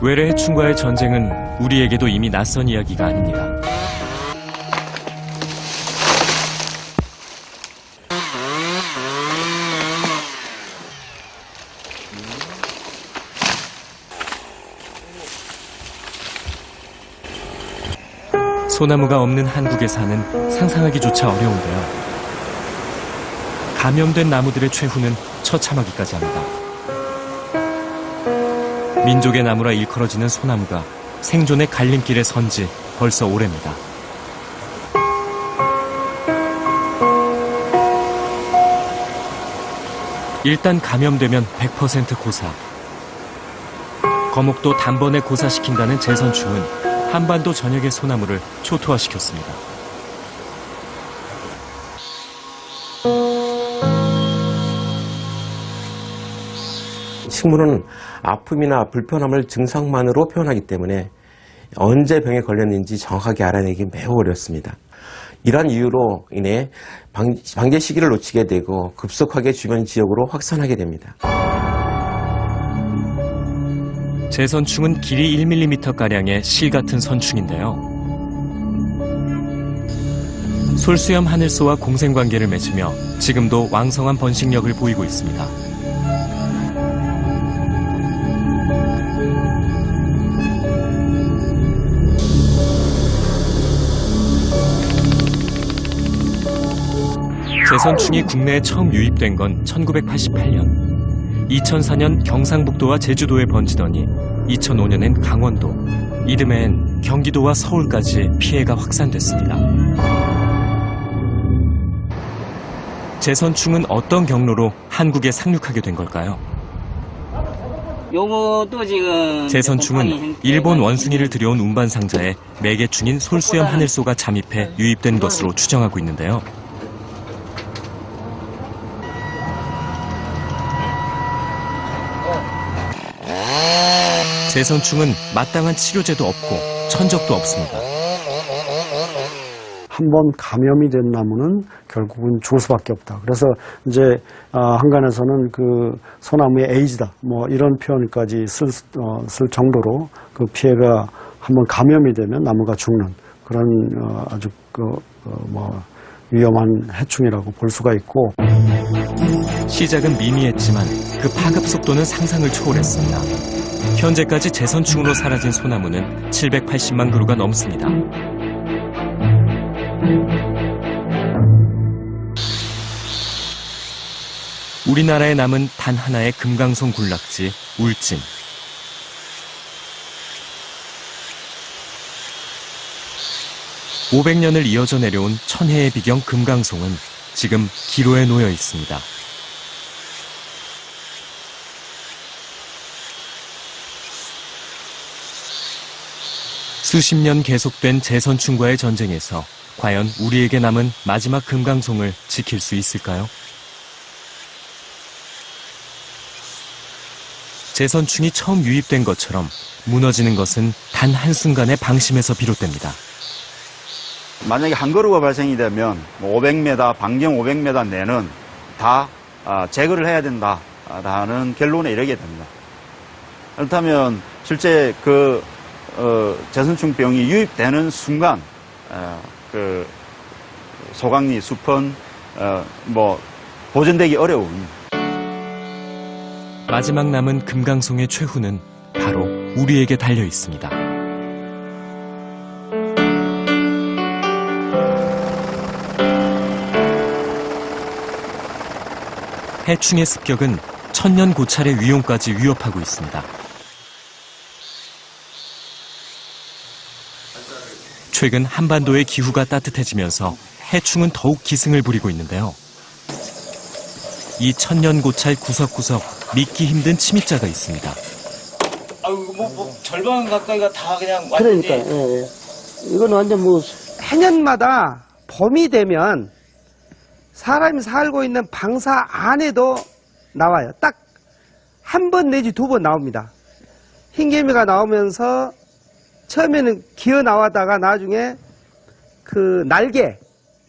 외래 해충과의 전쟁은 우리에게도 이미 낯선 이야기가 아닙니다. 소나무가 없는 한국에 사는 상상하기조차 어려운데요. 감염된 나무들의 최후는 처참하기까지 합니다. 민족의 나무라 일컬어지는 소나무가 생존의 갈림길에 선 지 벌써 오래입니다. 일단 감염되면 100% 고사. 거목도 단번에 고사시킨다는 재선충은 한반도 전역의 소나무를 초토화시켰습니다. 식물은 아픔이나 불편함을 증상만으로 표현하기 때문에 언제 병에 걸렸는지 정확하게 알아내기 매우 어렵습니다. 이러한 이유로 인해 방, 방제 시기를 놓치게 되고 급속하게 주변 지역으로 확산하게 됩니다. 재선충은 길이 1mm가량의 실 같은 선충인데요. 솔수염 하늘소와 공생관계를 맺으며 지금도 왕성한 번식력을 보이고 있습니다. 재선충이 국내에 처음 유입된 건 1988년. 2004년 경상북도와 제주도에 번지더니 2005년엔 강원도, 이듬해엔 경기도와 서울까지 피해가 확산됐습니다. 재선충은 어떤 경로로 한국에 상륙하게 된 걸까요? 요것도 지금 재선충은 일본 원숭이를 들여온 운반 상자에 매개충인 솔수염 하늘소가 잠입해 유입된 것으로 추정하고 있는데요. 재선충은 마땅한 치료제도 없고 천적도 없습니다. 한번 감염이 된 나무는 결국은 죽을 수밖에 없다. 그래서 이제 아, 한간에서는 그 소나무의 에이즈다 뭐 이런 표현까지 쓸, 어, 쓸 정도로 그 피해가 한번 감염이 되면 나무가 죽는 그런 어, 아주 그, 어, 뭐 위험한 해충이라고 볼 수가 있고 시작은 미미했지만 그 파급 속도는 상상을 초월했습니다. 현재까지 재선충으로 사라진 소나무는 780만 그루가 넘습니다. 우리나라에 남은 단 하나의 금강송 군락지 울진. (500년을) 이어져 내려온 천혜의 비경 금강송은 지금 기로에 놓여 있습니다. 수십 년 계속된 재선충과의 전쟁에서 과연 우리에게 남은 마지막 금강송을 지킬 수 있을까요? 재선충이 처음 유입된 것처럼 무너지는 것은 단 한순간의 방심에서 비롯됩니다. 만약에 한 그루가 발생이 되면 뭐 500m, 반경 500m 내는 다 아, 제거를 해야 된다라는 결론에 이르게 됩니다. 그렇다면 실제 그 어, 재선충 병이 유입되는 순간 어, 그 소강리 숲은 어, 뭐 보존되기 어려운 마지막 남은 금강송의 최후는 바로 우리에게 달려 있습니다. 해충의 습격은 천년 고찰의 위용까지 위협하고 있습니다. 최근 한반도의 기후가 따뜻해지면서 해충은 더욱 기승을 부리고 있는데요. 이 천년 고찰 구석구석 믿기 힘든 침입자가 있습니다. 아유 뭐, 뭐 절반 가까이가 다 그냥 완전히 그러니까, 예, 예. 이건 완전 뭐, 해년마다 봄이 되면 사람이 살고 있는 방사 안에도 나와요. 딱 한 번 내지 두 번 나옵니다. 흰개미가 나오면서 처음에는 기어 나왔다가 나중에 그 날개,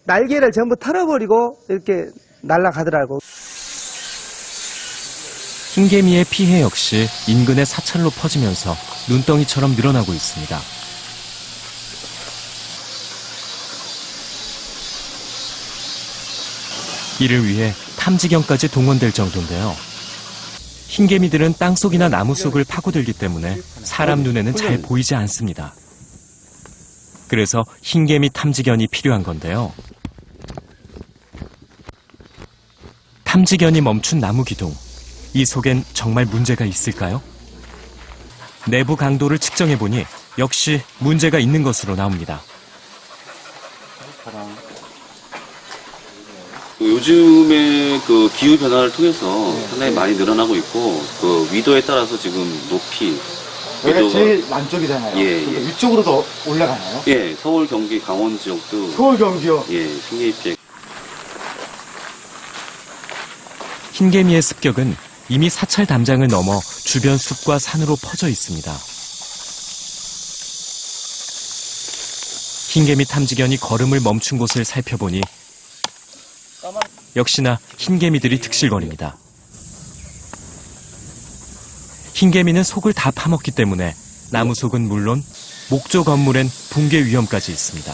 날개를 전부 털어버리고 이렇게 날아가더라고. 흰개미의 피해 역시 인근의 사찰로 퍼지면서 눈덩이처럼 늘어나고 있습니다. 이를 위해 탐지견까지 동원될 정도인데요. 흰개미들은 땅속이나 나무 속을 파고들기 때문에 사람 눈에는 잘 보이지 않습니다. 그래서 흰개미 탐지견이 필요한 건데요. 탐지견이 멈춘 나무 기둥. 이 속엔 정말 문제가 있을까요? 내부 강도를 측정해 보니 역시 문제가 있는 것으로 나옵니다. 요즘에 그 기후 변화를 통해서 상당히 많이 늘어나고 있고 그 위도에 따라서 지금 높이 여기가 위도가- 제일 남쪽이잖아요. 예, 예. 위쪽으로도 올라가나요? 예 서울 경기 강원 지역도 서울 경기요. 예 흰개미 피해 흰개미의 습격은 이미 사찰 담장을 넘어 주변 숲과 산으로 퍼져 있습니다. 흰개미 탐지견이 걸음을 멈춘 곳을 살펴보니 역시나 흰개미들이 득실거립니다. 흰개미는 속을 다 파먹기 때문에 나무 속은 물론 목조 건물엔 붕괴 위험까지 있습니다.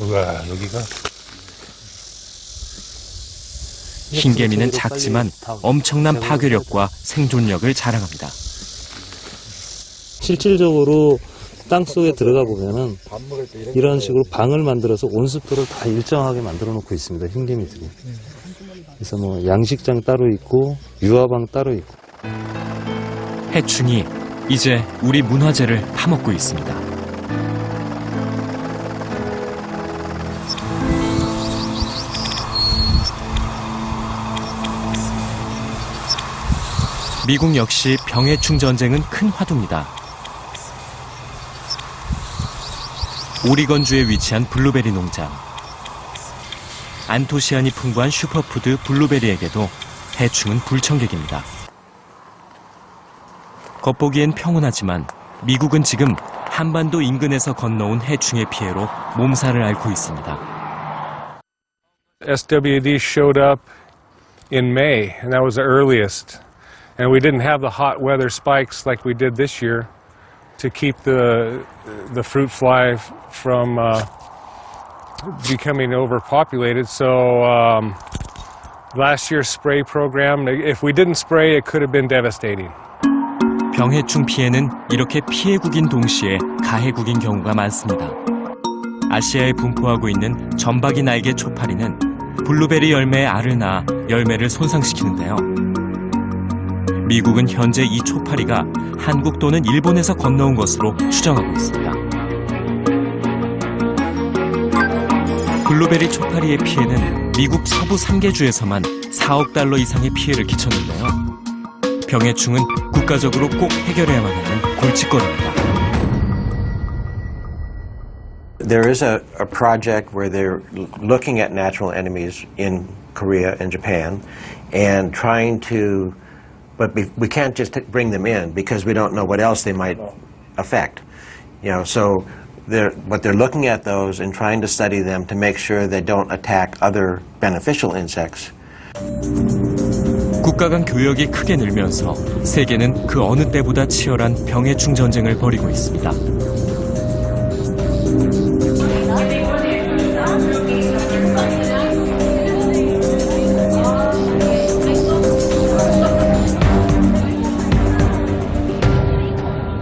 우와, 여기가 흰개미는 작지만 엄청난 파괴력과 생존력을 자랑합니다. 실질적으로 땅 속에 들어가 보면은 이런 식으로 방을 만들어서 온습도를 다 일정하게 만들어 놓고 있습니다. 흰개미들이. 그래서 뭐 양식장 따로 있고 유화방 따로 있고 해충이 이제 우리 문화재를 파먹고 있습니다. 미국 역시 병해충 전쟁은 큰 화두입니다. 오리건주에 위치한 블루베리 농장. 안토시아닌이 풍부한 슈퍼푸드 블루베리에게도 해충은 불청객입니다. 겉보기엔 평온하지만 미국은 지금 한반도 인근에서 건너온 해충의 피해로 몸살을 앓고 있습니다. SWD showed up in May, and that was the earliest. And we didn't have the hot weather spikes like we did this year to keep the the fruit fly from uh, becoming overpopulated. So um, last year's spray program, if we didn't spray, it could have been devastating. 병해충 피해는 이렇게 피해국인 동시에 가해국인 경우가 많습니다. 아시아에 분포하고 있는 점박이 날개 초파리는 블루베리 열매의 알을 낳아 열매를 손상시키는데요. 미국은 현재 이 초파리가 한국 또는 일본에서 건너온 것으로 추정하고 있습니다. 블루베리 초파리의 피해는 미국 서부 3개주에서만 4억 달러 이상의 피해를 끼쳤는데요. 병해충은 국가적으로 꼭 해결해야만 하는 골칫거리입니다. There is a, a project where they're looking at natural enemies in Korea and Japan and trying to, but we, we can't just t- bring them in because we don't know what else they might affect. You know, so they're, but they're looking at those and trying to study them to make sure they don't attack other beneficial insects. 국가 간 교역이 크게 늘면서 세계는 그 어느 때보다 치열한 병해충 전쟁을 벌이고 있습니다.